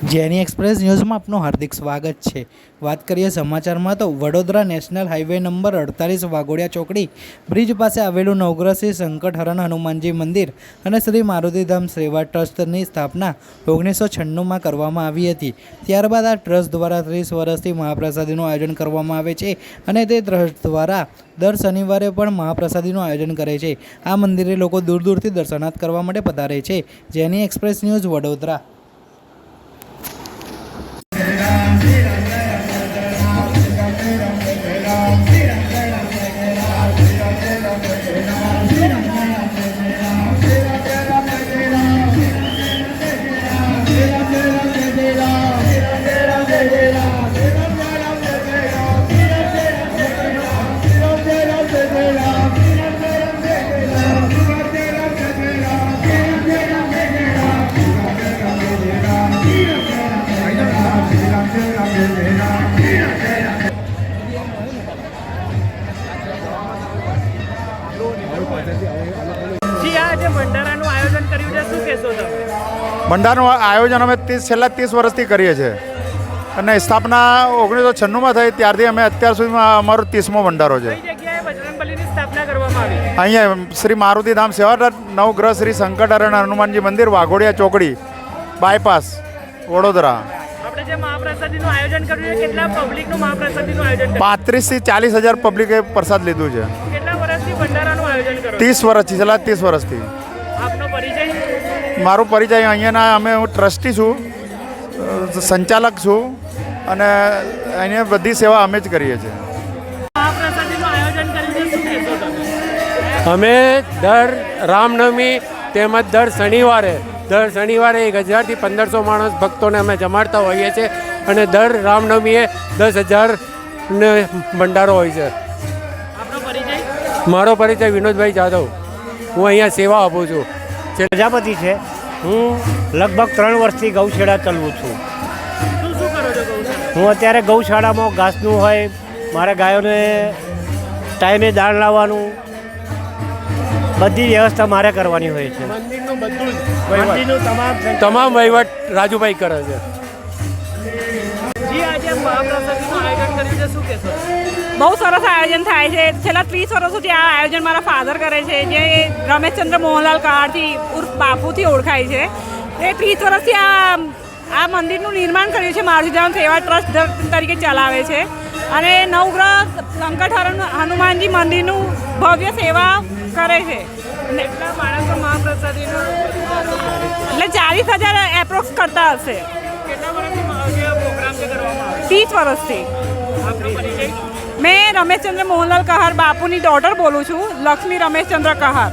જેની એક્સપ્રેસ ન્યૂઝમાં આપનું હાર્દિક સ્વાગત છે. વાત કરીએ સમાચારમાં તો વડોદરા નેશનલ હાઈવે નંબર અડતાલીસ વાઘોડિયા ચોકડી બ્રિજ પાસે આવેલું નવગ્રહ શ્રી સંકટહરણ હનુમાનજી મંદિર અને શ્રી મારુતિધામ સેવા ટ્રસ્ટની સ્થાપના ઓગણીસો છન્નુંમાં કરવામાં આવી હતી. ત્યારબાદ આ ટ્રસ્ટ દ્વારા ત્રીસ વર્ષથી મહાપ્રસાદીનું આયોજન કરવામાં આવે છે અને તે ટ્રસ્ટ દ્વારા દર શનિવારે પણ મહાપ્રસાદીનું આયોજન કરે છે. આ મંદિરે લોકો દૂર દૂરથી દર્શનાર્થ કરવા માટે પધારે છે. જેની એક્સપ્રેસ ન્યૂઝ વડોદરા. જી આ જે ભંડારાનું આયોજન કર્યું છે શું કહેશો તમે? ભંડારનું આયોજન અમે ત્રીસ છેલ્લા ત્રીસ વર્ષથી કરીએ છીએ. અને સ્થાપના ઓગણીસો છન્નુંમાં થઈ ત્યારથી અમે અત્યાર સુધીમાં અમારો ત્રીસમો ભંડારો છે. અહીંયા શ્રી મારુતિધામ સેવા નવગ્રહ શ્રી સંકટહરણ હનુમાનજી મંદિર વાઘોડિયા ચોકડી બાયપાસ વડોદરા. પાંત્રીસ પાંત્રીસથી ચાલીસ હજાર પબ્લિકે પ્રસાદ લીધું છે. ત્રીસ વર્ષથી છેલ્લા ત્રીસ વર્ષથી. આપનો પરિચય? મારો પરિચય અહીંયાના અમે હું ટ્રસ્ટી છું સંચાલક છું અને અહીંયા બધી સેવા અમે જ કરીએ છીએ. અમે દર રામનવમી તેમજ દર શનિવારે દર શનિવારે એક હજારથી પંદરસો માણસ ભક્તોને અમે જમાડતા હોઈએ છીએ અને દર રામનવમીએ દસ હજારને ભંડારો હોય છે. મારો પરિચય વિનોદભાઈ જાદવ. હું અહીંયા સેવા આપું છું. પ્રજાપતિ છે. હું લગભગ ત્રણ વર્ષથી ગૌશાળા ચલવું છું. શું શું કરો છો ગૌશાળા? હું અત્યારે ગૌશાળામાં ઘાસનું હોય મારા ગાયોને ટાઈમે દાણ લાવવાનું બધી વ્યવસ્થા મારે કરવાની હોય છે. મંદિરનું બધું મંદિરનું તમામ તમામ વહીવટ રાજુભાઈ કરે છે. જી આજે મહાપ્રસાદીનું આયોજન કર્યું છે શું કહેશો? બહુ સરસ આયોજન થાય છે. છેલ્લા ત્રીસ વર્ષ સુધી આ આયોજન મારા ફાધર કરે છે. જે રમેશચંદ્ર મોહનલાલ કાળથી ઉર્ફ બાપુથી ઓળખાય છે. એ ત્રીસ વર્ષથી આ આ મંદિરનું નિર્માણ કર્યું છે મારુતિધામ સેવા ટ્રસ્ટ તરીકે ચલાવે છે. અને નવગ્રહ સંકટહરણ હનુમાનજી મંદિરનું ભવ્ય સેવા કરે છે. એટલે ચાલીસ હજાર એપ્રોક્સ કરતા હશે. વર્ષથી ત્રીસ વર્ષથી. મેં રમેશચંદ્ર મોહનલાલ કહાર બાપુની ડોટર બોલું છું. લક્ષ્મી રમેશચંદ્ર કહાર.